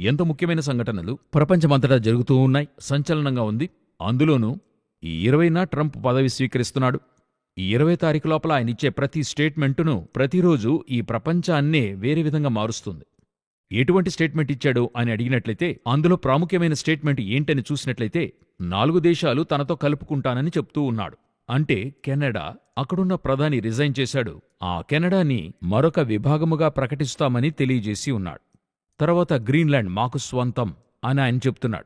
ఎంత ముఖ్యమైన సంఘటనలు ప్రపంచమంతటా జరుగుతూ ఉన్నాయి సంచలనంగా ఉంది. అందులోనూ ఈ ఇరవైన ట్రంప్ పదవి స్వీకరిస్తున్నాడు. ఈ ఇరవై తారీఖు లోపల ఆయన ఇచ్చే ప్రతి స్టేట్మెంటును ప్రతిరోజు ఈ ప్రపంచాన్నే వేరే విధంగా మారుస్తుంది. ఎటువంటి స్టేట్మెంట్ ఇచ్చాడు అని అడిగినట్లయితే అందులో ప్రాముఖ్యమైన స్టేట్మెంట్ ఏంటని చూసినట్లయితే నాలుగు దేశాలు తనతో కలుపుకుంటానని చెప్తూ ఉన్నాడు. అంటే కెనడా అక్కడున్న ప్రధాని రిజైన్ చేశాడు. ఆ కెనడాని మరొక విభాగముగా ప్రకటిస్తామని తెలియజేసి ఉన్నాడు. తర్వాత గ్రీన్లాండ్ మాకు స్వంతం అని ఆయన చెప్తున్నాడు.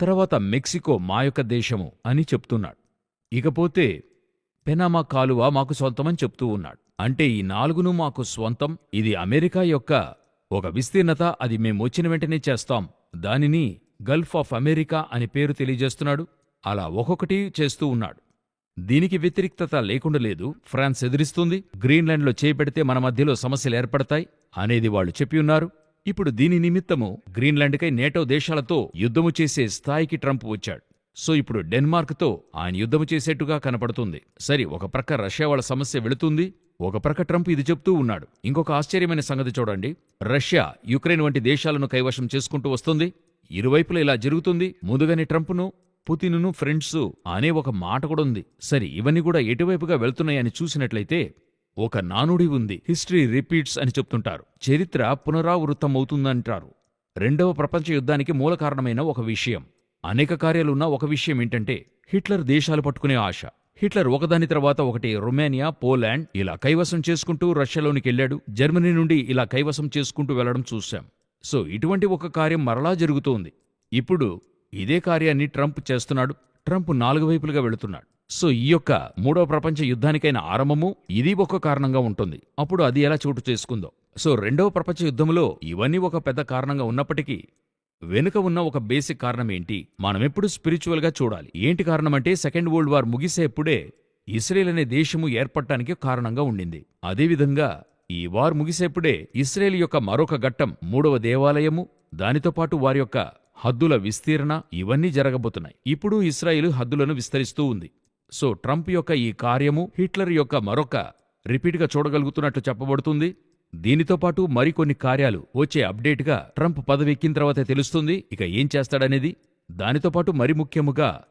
తర్వాత మెక్సికో మా యొక్క దేశము అని చెప్తున్నాడు. ఇకపోతే పెనామా కాలువ మాకు సొంతమని చెప్తూ ఉన్నాడు. అంటే ఈ నాలుగును మాకు స్వంతం ఇది అమెరికా యొక్క ఒక విస్తీర్ణత అది మేము వచ్చిన వెంటనే చేస్తాం. దానిని గల్ఫ్ ఆఫ్ అమెరికా అని పేరు తెలియజేస్తున్నాడు. అలా ఒక్కొక్కటి చేస్తూ ఉన్నాడు. దీనికి వ్యతిరిక్తత లేకుండా లేదు. ఫ్రాన్స్ ఎదిరిస్తుంది. గ్రీన్లాండ్లో చేపెడితే మన మధ్యలో సమస్యలు ఏర్పడతాయి అనేది వాళ్ళు చెప్పి ఉన్నారు. ఇప్పుడు దీని నిమిత్తము గ్రీన్లాండ్కై నేటో దేశాలతో యుద్ధము చేసే స్థాయికి ట్రంప్ వచ్చాడు. సో ఇప్పుడు డెన్మార్క్తో ఆయన యుద్ధము చేసేట్టుగా కనపడుతుంది. సరి ఒక ప్రక్క రష్యా వాళ్ళ సమస్య వెళుతుంది. ఒక ప్రక్క ట్రంప్ ఇది చెప్తూ ఉన్నాడు. ఇంకొక ఆశ్చర్యమైన సంగతి చూడండి. రష్యా యుక్రెయిన్ వంటి దేశాలను కైవశం చేసుకుంటూ వస్తుంది. ఇరువైపులా ఇలా జరుగుతుంది. ముందుగానే ట్రంప్ను పుతిన్ను ఫ్రెండ్స్ అనే ఒక మాట కూడా ఉంది. సరే ఇవన్నీ కూడా ఎటువైపుగా వెళ్తున్నాయని చూసినట్లయితే ఒక నానుడి ఉంది. హిస్టరీ రిపీట్స్ అని చెప్తుంటారు. చరిత్ర పునరావృతమవుతుందంటారు. రెండవ ప్రపంచ యుద్ధానికి మూల కారణమైన ఒక విషయం. అనేక కార్యాలున్న ఒక విషయం ఏంటంటే హిట్లర్ దేశాలు పట్టుకునే ఆశ. హిట్లర్ ఒకదాని తర్వాత ఒకటి రొమేనియా పోలాండ్ ఇలా కైవసం చేసుకుంటూ రష్యాలోనికి వెళ్ళాడు. జర్మనీ నుండి ఇలా కైవసం చేసుకుంటూ వెళ్ళడం చూశాం. సో ఇటువంటి ఒక కార్యం మరలా జరుగుతోంది. ఇప్పుడు ఇదే కార్యాన్ని ట్రంప్ చేస్తున్నాడు. ట్రంప్ నాలుగు వైపులుగా వెళుతున్నాడు. సో ఈ యొక్క మూడవ ప్రపంచ యుద్ధానికైన ఆరంభము ఇది ఒక కారణంగా ఉంటుంది. అప్పుడు అది ఎలా చోటు చేసుకుందో. సో రెండవ ప్రపంచ యుద్ధంలో ఇవన్నీ ఒక పెద్ద కారణంగా ఉన్నప్పటికీ వెనుక ఉన్న ఒక బేసిక్ కారణం ఏంటి? మనమెప్పుడు స్పిరిచువల్గా చూడాలి. ఏంటి కారణమంటే సెకండ్ వరల్డ్ వార్ ముగిసేప్పుడే ఇస్రేల్ అనే దేశము ఏర్పడటానికి కారణంగా ఉండింది. అదేవిధంగా ఈ వార్ ముగిసేప్పుడే ఇస్రేల్ యొక్క మరొక ఘట్టం మూడవ దేవాలయము దానితో పాటు వారి యొక్క హద్దుల విస్తీరణ ఇవన్నీ జరగబోతున్నాయి. ఇప్పుడు ఇస్రాయిల్ హద్దులను విస్తరిస్తూ ఉంది. సో ట్రంప్ యొక్క ఈ కార్యము హిట్లర్ యొక్క మరొక రిపీట్గా చూడగలుగుతున్నట్లు చెప్పబడుతుంది. దీనితో పాటు మరికొన్ని కార్యాలు వచ్చే అప్డేట్గా ట్రంప్ పదవెక్కిన తర్వాత తెలుస్తుంది. ఇక ఏం చేస్తాడనేది. దానితో పాటు మరి ముఖ్యముగా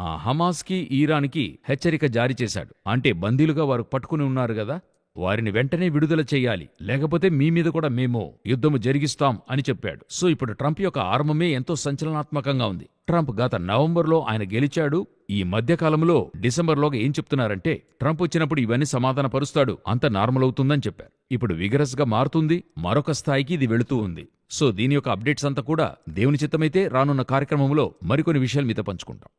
ఆ హమాస్కి ఈరాన్కి హెచ్చరిక జారీ చేశాడు. అంటే బందీలుగా వారు పట్టుకుని ఉన్నారు కదా. వారిని వెంటనే విడుదల చేయాలి. లేకపోతే మీ మీద కూడా మేము యుద్ధము జరిగిస్తాం అని చెప్పాడు. సో ఇప్పుడు ట్రంప్ యొక్క ఆరంభమే ఎంతో సంచలనాత్మకంగా ఉంది. ట్రంప్ గత నవంబర్లో ఆయన గెలిచాడు. ఈ మధ్యకాలంలో డిసెంబర్లోగా ఏం చెప్తున్నారంటే ట్రంప్ వచ్చినప్పుడు ఇవన్నీ సమాధాన పరుస్తాడు అంత నార్మల్ అవుతుందని చెప్పారు. ఇప్పుడు విగరస్గా మారుతుంది మరొక స్థాయికి ఇది వెళుతూ ఉంది. సో దీని యొక్క అప్డేట్స్ అంతా కూడా దేవుని చిత్తమైతే రానున్న కార్యక్రమంలో మరికొన్ని విషయాలు మీతో పంచుకుంటాం.